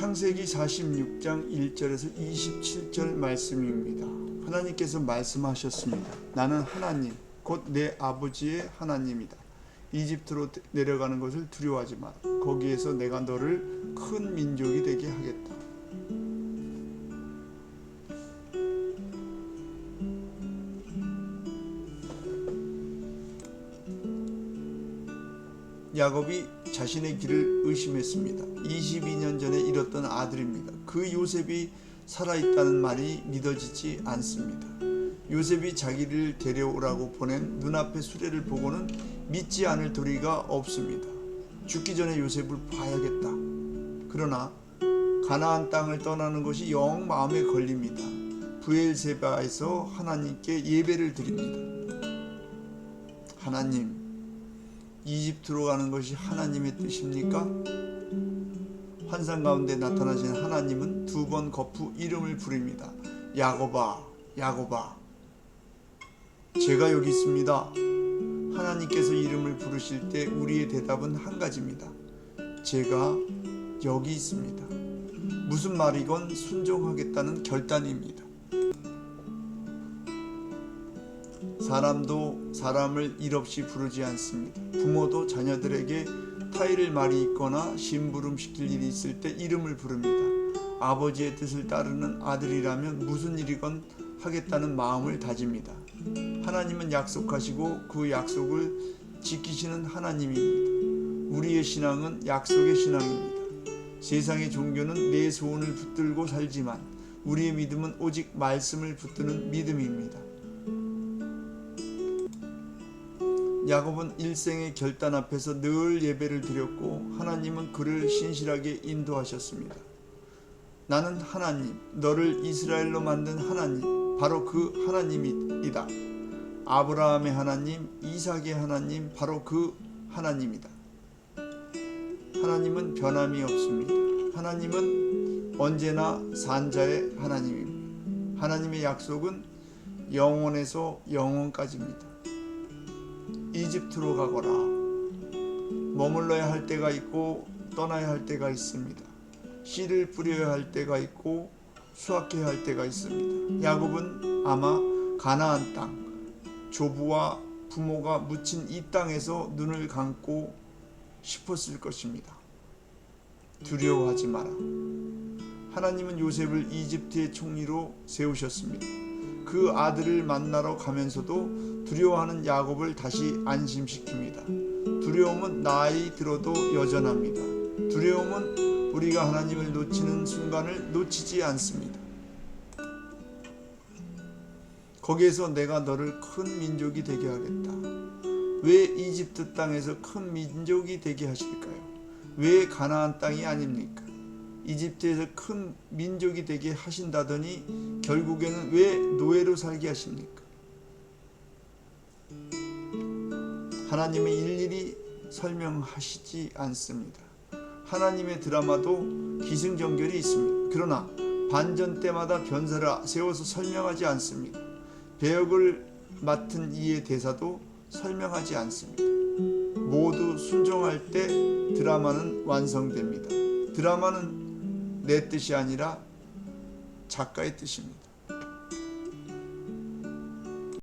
창세기 46장 1절에서 27절 말씀입니다. 하나님께서 말씀하셨습니다. 나는 하나님, 곧 내 아버지의 하나님이다. 이집트로 내려가는 것을 두려워하지 마라. 거기에서 내가 너를 큰 민족이 되게 하겠다. 야곱이 자신의 길을 의심했습니다. 22년 전에 잃었던 아들입니다. 그 요셉이 살아있다는 말이 믿어지지 않습니다. 요셉이 자기를 데려오라고 보낸 눈앞의 수레를 보고는 믿지 않을 도리가 없습니다. 죽기 전에 요셉을 봐야겠다. 그러나 가나안 땅을 떠나는 것이 영 마음에 걸립니다. 부엘세바에서 하나님께 예배를 드립니다. 하나님, 이집트로 가는 것이 하나님의 뜻입니까? 환상 가운데 나타나신 하나님은 두 번 거푸 이름을 부릅니다. 야고바, 야고바. 제가 여기 있습니다. 하나님께서 이름을 부르실 때 우리의 대답은 한 가지입니다. 제가 여기 있습니다. 무슨 말이건 순종하겠다는 결단입니다. 사람도 사람을 일 없이 부르지 않습니다. 부모도 자녀들에게 타이를 말이 있거나 심부름 시킬 일이 있을 때 이름을 부릅니다. 아버지의 뜻을 따르는 아들이라면 무슨 일이건 하겠다는 마음을 다집니다. 하나님은 약속하시고 그 약속을 지키시는 하나님입니다. 우리의 신앙은 약속의 신앙입니다. 세상의 종교는 내 소원을 붙들고 살지만 우리의 믿음은 오직 말씀을 붙드는 믿음입니다. 야곱은 일생의 결단 앞에서 늘 예배를 드렸고 하나님은 그를 신실하게 인도하셨습니다. 나는 하나님, 너를 이스라엘로 만든 하나님, 바로 그 하나님이다. 아브라함의 하나님, 이삭의 하나님, 바로 그 하나님이다. 하나님은 변함이 없습니다. 하나님은 언제나 산자의 하나님입니다. 하나님의 약속은 영원에서 영원까지입니다. 이집트로 가거라. 머물러야 할 때가 있고 떠나야 할 때가 있습니다. 씨를 뿌려야 할 때가 있고 수확해야 할 때가 있습니다. 야곱은 아마 가나안 땅, 조부와 부모가 묻힌 이 땅에서 눈을 감고 싶었을 것입니다. 두려워하지 마라. 하나님은 요셉을 이집트의 총리로 세우셨습니다. 그 아들을 만나러 가면서도 두려워하는 야곱을 다시 안심시킵니다. 두려움은 나이 들어도 여전합니다. 두려움은 우리가 하나님을 놓치는 순간을 놓치지 않습니다. 거기에서 내가 너를 큰 민족이 되게 하겠다. 왜 이집트 땅에서 큰 민족이 되게 하실까요? 왜 가나안 땅이 아닙니까? 이집트에서 큰 민족이 되게 하신다더니 결국에는 왜 노예로 살게 하십니까? 하나님은 일일이 설명하시지 않습니다. 하나님의 드라마도 기승전결이 있습니다. 그러나 반전 때마다 변사를 세워서 설명하지 않습니다. 배역을 맡은 이의 대사도 설명하지 않습니다. 모두 순종할 때 드라마는 완성됩니다. 드라마는 내 뜻이 아니라 작가의 뜻입니다.